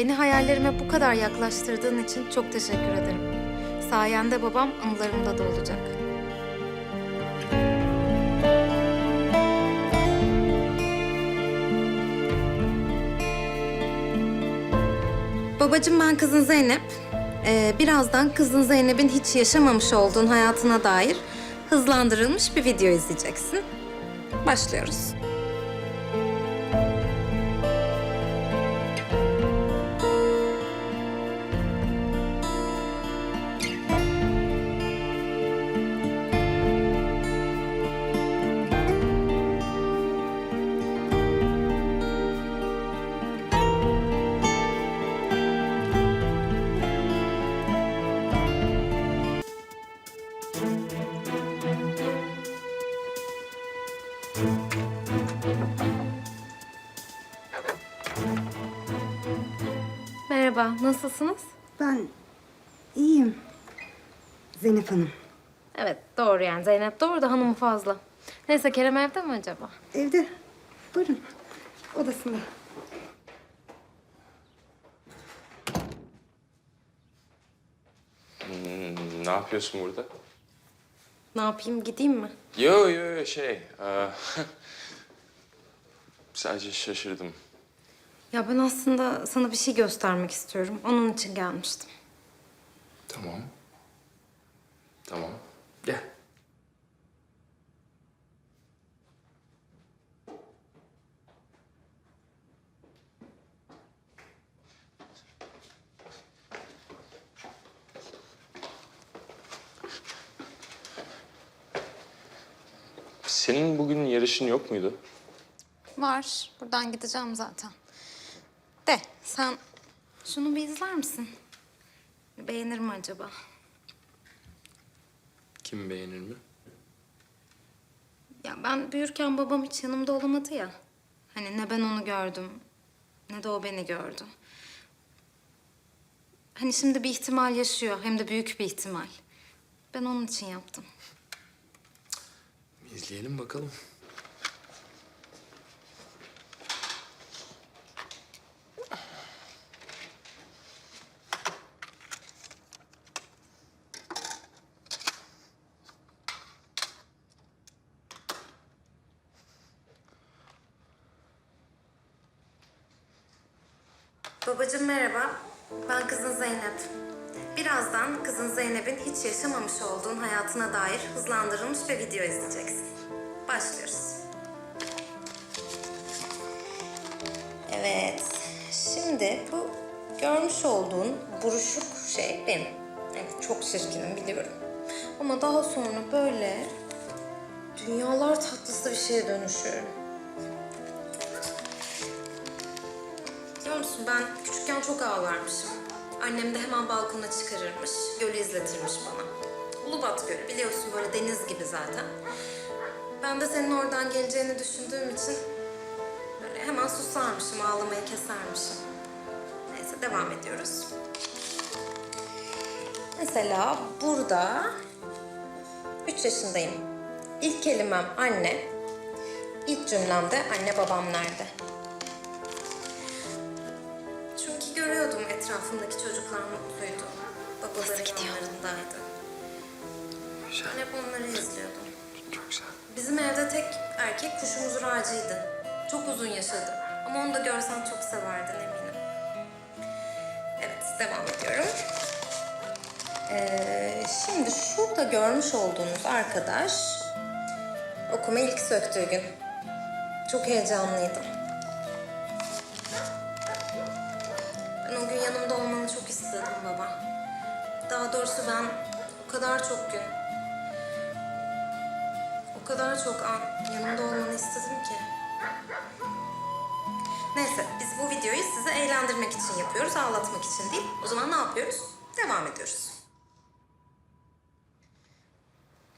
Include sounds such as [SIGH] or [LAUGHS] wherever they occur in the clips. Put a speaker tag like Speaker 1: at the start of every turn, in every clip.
Speaker 1: Beni hayallerime bu kadar yaklaştırdığın için çok teşekkür ederim. Sayende babam anılarımda da olacak. Babacığım ben kızın Zeynep. Ee, birazdan kızın Zeynep'in hiç yaşamamış olduğun hayatına dair hızlandırılmış bir video izleyeceksin. Başlıyoruz. Merhaba, nasılsınız?
Speaker 2: Ben iyiyim. Zeynep Hanım.
Speaker 1: Evet, doğru yani. Zeynep doğru da hanımı fazla. Neyse, Kerem evde mi acaba?
Speaker 2: Evde. Buyurun. Odasında.
Speaker 3: Hmm, ne yapıyorsun burada?
Speaker 1: Ne yapayım, gideyim mi?
Speaker 3: Yo yo yo şey... eee, [LAUGHS] sadece şaşırdım.
Speaker 1: Ya ben aslında sana bir şey göstermek istiyorum. Onun için gelmiştim.
Speaker 3: Tamam. Tamam. Gel. Senin bugün yarışın yok muydu?
Speaker 1: Var, buradan gideceğim zaten. De, sen şunu bir izler misin? Beğenir mi acaba?
Speaker 3: Kim beğenir mi?
Speaker 1: Ya ben büyürken babam hiç yanımda olamadı ya. Hani ne ben onu gördüm, ne de o beni gördü. Hani şimdi bir ihtimal yaşıyor, hem de büyük bir ihtimal. Ben onun için yaptım.
Speaker 3: İzleyelim bakalım.
Speaker 1: Babacığım merhaba. Ben kızın Zeynep. Birazdan kızın Zeynep'in hiç yaşamamış olduğun hayatına dair hızlandırılmış bir video izleyeceksin. Başlıyoruz. Evet. Şimdi bu görmüş olduğun buruşuk şey benim. Evet çok çirkinim biliyorum. Ama daha sonra böyle dünyalar tatlısı bir şeye dönüşüyorum. Musun ben küçükken çok ağlarmışım. Annem de hemen balkona çıkarırmış, gölü izletirmiş bana. Ulubat Gölü biliyorsun böyle deniz gibi zaten. Ben de senin oradan geleceğini düşündüğüm için böyle hemen susarmışım, ağlamayı kesermişim. Neyse devam ediyoruz. Mesela burada 3 yaşındayım. İlk kelimem anne. İlk cümlemde anne babam nerede? Etrafımdaki çocuklar mutluydu. Babaları yanlarındaydı.
Speaker 3: Güzel.
Speaker 1: Ben hep onları izliyordum.
Speaker 3: Çok güzel.
Speaker 1: Bizim evde tek erkek kuşumuz Raci'ydi. Çok uzun yaşadı. Ama onu da görsen çok severdin eminim. Evet, devam ediyorum. Ee, şimdi şurada görmüş olduğunuz arkadaş okuma ilk söktüğü gün. Çok heyecanlıydım. Doğrusu ben o kadar çok gün, o kadar çok an yanımda olmanı istedim ki. Neyse, biz bu videoyu size eğlendirmek için yapıyoruz, ağlatmak için değil. O zaman ne yapıyoruz? Devam ediyoruz.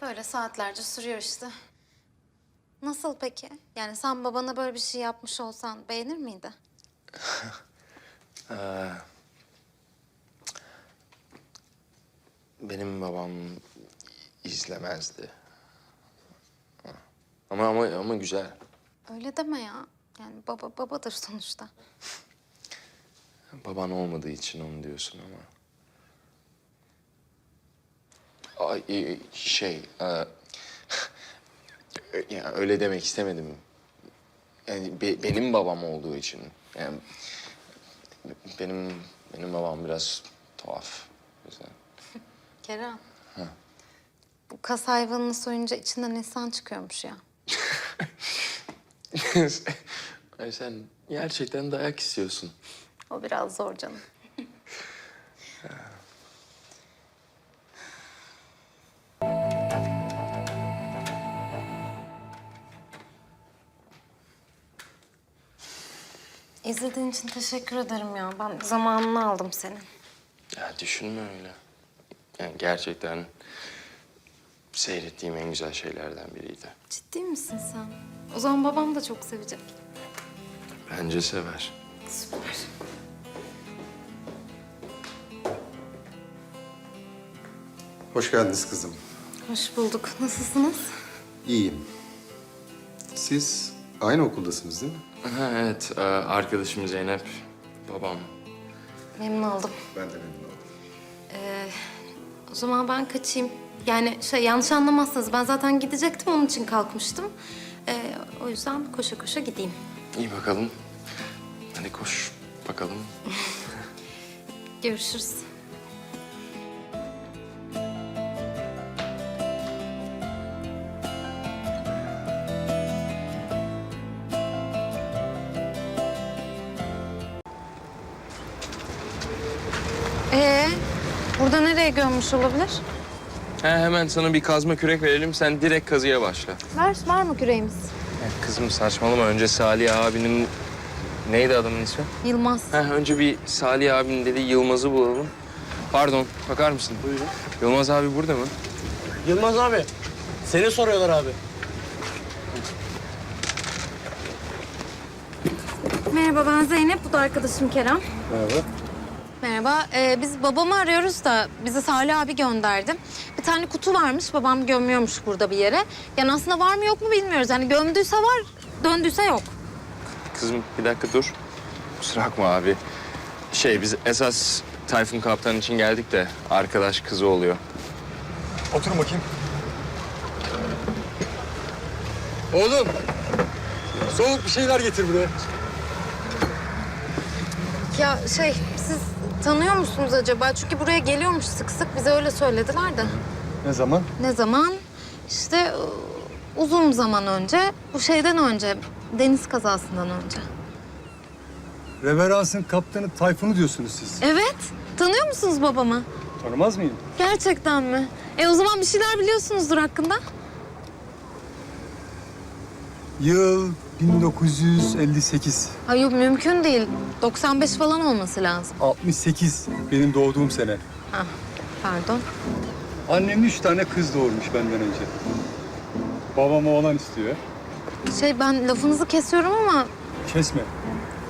Speaker 1: Böyle saatlerce sürüyor işte. Nasıl peki? Yani sen babana böyle bir şey yapmış olsan beğenir miydi?
Speaker 3: Benim [LAUGHS] babam izlemezdi. Ama ama ama güzel.
Speaker 1: Öyle deme ya. Yani baba babadır sonuçta.
Speaker 3: Baban olmadığı için onu diyorsun ama. Ay, e, şey, e, [LAUGHS] ya öyle demek istemedim. Yani be- benim babam olduğu için. Yani benim benim babam biraz tuhaf. Yüzden.
Speaker 1: Kerem. Bu kas hayvanını soyunca içinden insan çıkıyormuş ya. [LAUGHS]
Speaker 3: Ay sen gerçekten dayak istiyorsun.
Speaker 1: O biraz zor canım. [LAUGHS] İzlediğin için teşekkür ederim ya. Ben zamanını aldım senin.
Speaker 3: Ya düşünme öyle. Yani gerçekten seyrettiğim en güzel şeylerden biriydi.
Speaker 1: Ciddi misin sen? O zaman babam da çok sevecek.
Speaker 3: Bence sever.
Speaker 1: Süper.
Speaker 4: Hoş geldiniz kızım.
Speaker 1: Hoş bulduk. Nasılsınız?
Speaker 4: İyiyim. Siz aynı okuldasınız değil mi?
Speaker 3: Ha, evet, e, arkadaşım Zeynep, babam.
Speaker 1: Memnun oldum.
Speaker 4: Ben de memnun oldum.
Speaker 1: O zaman ben kaçayım. Yani şey yanlış anlamazsınız. Ben zaten gidecektim onun için kalkmıştım. Ee, o yüzden koşa koşa gideyim.
Speaker 3: İyi bakalım. Hadi koş bakalım. [LAUGHS]
Speaker 1: Görüşürüz. Ee, burada nereye gömmüş olabilir?
Speaker 3: He, hemen sana bir kazma kürek verelim, sen direkt kazıya başla.
Speaker 1: Ver, var mı küreğimiz?
Speaker 3: kızım saçmalama, önce Salih abinin... Neydi adamın ismi?
Speaker 1: Yılmaz.
Speaker 3: Ha, önce bir Salih abinin dediği Yılmaz'ı bulalım. Pardon, bakar mısın? Buyurun. Yılmaz abi burada mı?
Speaker 5: Yılmaz abi. Seni soruyorlar abi.
Speaker 1: Merhaba ben Zeynep, bu da arkadaşım Kerem.
Speaker 4: Merhaba.
Speaker 1: Merhaba, ee, biz babamı arıyoruz da bizi Salih abi gönderdi. Bir tane kutu varmış, babam gömüyormuş burada bir yere. Yani aslında var mı yok mu bilmiyoruz. Yani gömdüyse var, döndüyse yok.
Speaker 3: Kızım bir dakika dur. Kusura bakma abi. Şey biz esas Tayfun Kaptan için geldik de arkadaş kızı oluyor.
Speaker 4: Oturun bakayım. Oğlum. Soğuk bir şeyler getir buraya.
Speaker 1: Ya şey, tanıyor musunuz acaba? Çünkü buraya geliyormuş sık sık, bize öyle söylediler de.
Speaker 4: Ne zaman?
Speaker 1: Ne zaman? İşte e, uzun zaman önce, bu şeyden önce, deniz kazasından önce.
Speaker 6: Reverans'ın kaptanı Tayfun'u diyorsunuz siz.
Speaker 1: Evet, tanıyor musunuz babamı?
Speaker 6: Tanımaz mıyım?
Speaker 1: Gerçekten mi? E o zaman bir şeyler biliyorsunuzdur hakkında.
Speaker 6: Yıl 1958.
Speaker 1: Ay yok mümkün değil. 95 falan olması lazım.
Speaker 6: 68 benim doğduğum sene.
Speaker 1: Ha, pardon.
Speaker 6: Annem üç tane kız doğurmuş benden önce. Babam oğlan istiyor.
Speaker 1: Şey ben lafınızı kesiyorum ama
Speaker 6: Kesme.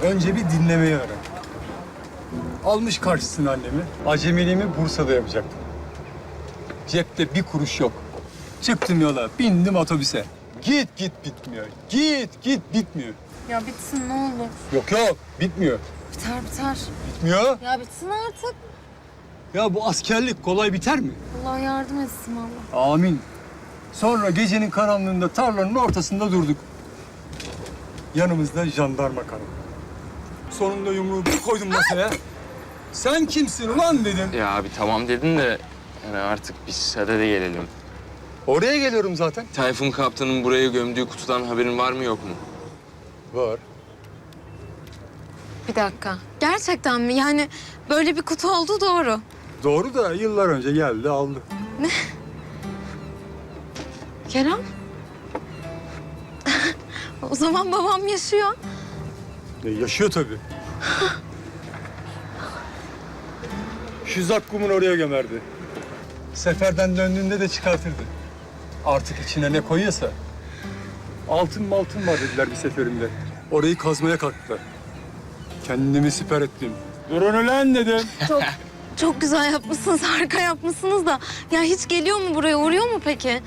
Speaker 6: Önce bir dinlemeyi öğren. Almış karşısına annemi. Acemiliğimi Bursa'da yapacaktım. Cepte bir kuruş yok. Çıktım yola, bindim otobüse. Git git bitmiyor. Git git bitmiyor.
Speaker 1: ya bitsin ne olur.
Speaker 6: Yok yok bitmiyor.
Speaker 1: Biter biter.
Speaker 6: Bitmiyor.
Speaker 1: Ya bitsin artık.
Speaker 6: Ya bu askerlik kolay biter mi?
Speaker 1: Allah yardım etsin Allah.
Speaker 6: Amin. Sonra gecenin karanlığında tarlanın ortasında durduk. Yanımızda jandarma karı. Sonunda yumruğu bir koydum masaya. Sen kimsin ulan dedim.
Speaker 3: Ya abi tamam dedin de yani artık biz sadede gelelim.
Speaker 6: Oraya geliyorum zaten.
Speaker 3: Tayfun Kaptan'ın buraya gömdüğü kutudan haberin var mı yok mu?
Speaker 6: Var.
Speaker 1: Bir dakika. Gerçekten mi? Yani böyle bir kutu oldu doğru.
Speaker 6: Doğru da yıllar önce geldi aldı.
Speaker 1: Kerem? [LAUGHS] o zaman babam yaşıyor.
Speaker 6: E, yaşıyor tabii. Şu zakkumun oraya gömerdi. Seferden döndüğünde de çıkartırdı. Artık içine ne koyuyorsa. Altın maltın var dediler bir seferinde. Orayı kazmaya kalktılar. Kendimi siper ettim. Durun ulan dedim.
Speaker 1: Çok çok güzel yapmışsınız, harika yapmışsınız da. Ya hiç geliyor mu buraya, uğruyor mu peki?